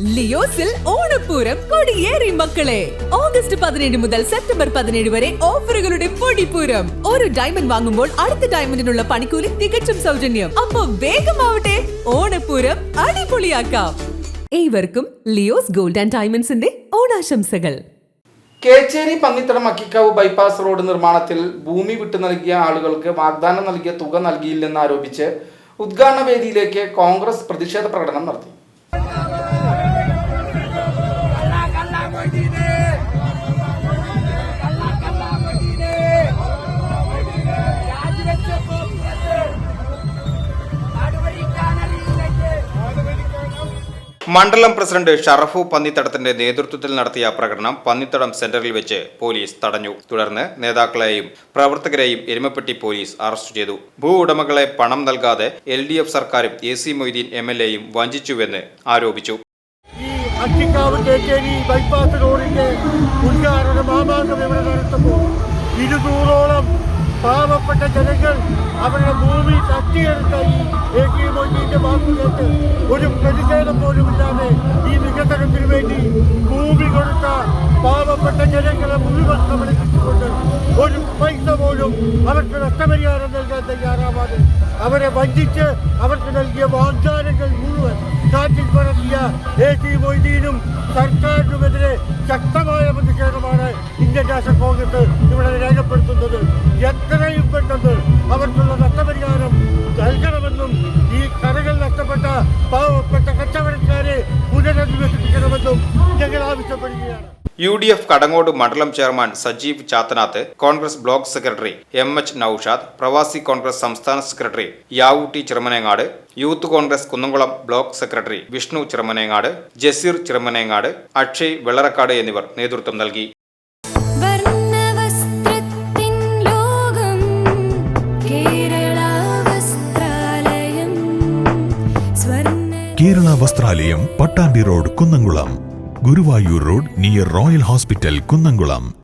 ലിയോസിൽ ഓണപ്പൂരം കൊടിയേറി മക്കളെ. ഓഗസ്റ്റ് പതിനേഴ് മുതൽ സെപ്റ്റംബർ പതിനേഴ് വരെ ഓഫറുകളുടെ പൊടിപ്പൂരം. ഒരു ഡയമണ്ട് വാങ്ങുമ്പോൾ അടുത്ത ഡയമണ്ടിനുള്ള പണിക്കൂലി തികച്ചും സൗജന്യം. അപ്പൊ വേഗമാവട്ടെ ഓണപ്പൂരം അടിപൊളിയാക്കാം. ഏവർക്കും ലിയോസ് ഗോൾഡ് ആൻഡ് ഡയമണ്ട്സിന്റെ ഓണാശംസകൾ. കേച്ചേരി പന്നിത്തടം അക്കിക്കാവ് ബൈപ്പാസ് റോഡ് നിർമ്മാണത്തിൽ ഭൂമി വിട്ടു നൽകിയ ആളുകൾക്ക് വാഗ്ദാനം നൽകിയ തുക നൽകിയില്ലെന്ന് ആരോപിച്ച് ഉദ്ഘാടന വേദിയിലേക്ക് കോൺഗ്രസ് പ്രതിഷേധ പ്രകടനം നടത്തി. മണ്ഡലം പ്രസിഡന്റ് ഷറഫു പന്നിത്തടത്തിന്റെ നേതൃത്വത്തിൽ നടത്തിയ പ്രകടനം പന്നിത്തടം സെന്ററിൽ വെച്ച് പോലീസ് തടഞ്ഞു. തുടർന്ന് നേതാക്കളെയും പ്രവർത്തകരെയും എരുമപ്പെട്ടി പോലീസ് അറസ്റ്റ് ചെയ്തു. ഭൂ ഉടമകളെ പണം നൽകാതെ എൽ ഡി എഫ് സർക്കാരും A C Moideen M L എയും വഞ്ചിച്ചുവെന്ന് ആരോപിച്ചു. ഈ ഇരുന്നൂറോളം പാവപ്പെട്ട ജനങ്ങൾ അവരുടെ ഭൂമി തട്ടിയെടുത്തായി എ കെ മൊയ്തീന്റെ വാക്കുകൾക്ക് ഒരു പ്രതിഷേധം പോലും ഇല്ലാതെ ഈ വികസനത്തിന് വേണ്ടി ഭൂമി കൊടുത്ത പാവപ്പെട്ട ജനങ്ങളെ മുഴുവൻ കബളിപ്പിച്ചുകൊണ്ട് ഒരു പൈസ പോലും അവർക്ക് നഷ്ടപരിഹാരം നൽകാൻ തയ്യാറാവാതെ അവരെ വഞ്ചിച്ച് അവർക്ക് നൽകിയ വാഗ്ദാനങ്ങൾ മുഴുവൻ കാറ്റിൽ പറത്തിയ എ കെ മൊയ്തീനും സർക്കാരിനുമെതിരെ ശക്തമായ പ്രതിഷേധമാണ് ഇന്ത്യൻ നാഷണൽ കോൺഗ്രസ് ഇവിടെ ആവശ്യപ്പെടുകയാണ് യു ഡി എഫ് കടങ്ങോട് മണ്ഡലം chairman Sajeev Chathanath Congress block secretary M H Noushad പ്രവാസി കോൺഗ്രസ് സംസ്ഥാന secretary Yavutty Chiramanengad youth Congress Kunnamkulam block secretary Vishnu Chiramanengad Jaseer Chiramanengad Akshay Vellarakkad എന്നിവർ നേതൃത്വം നൽകി. Kerala Vasthralayam Pattambi road Kunnamkulam. Guruvayur road near Royal hospital Kunnamkulam.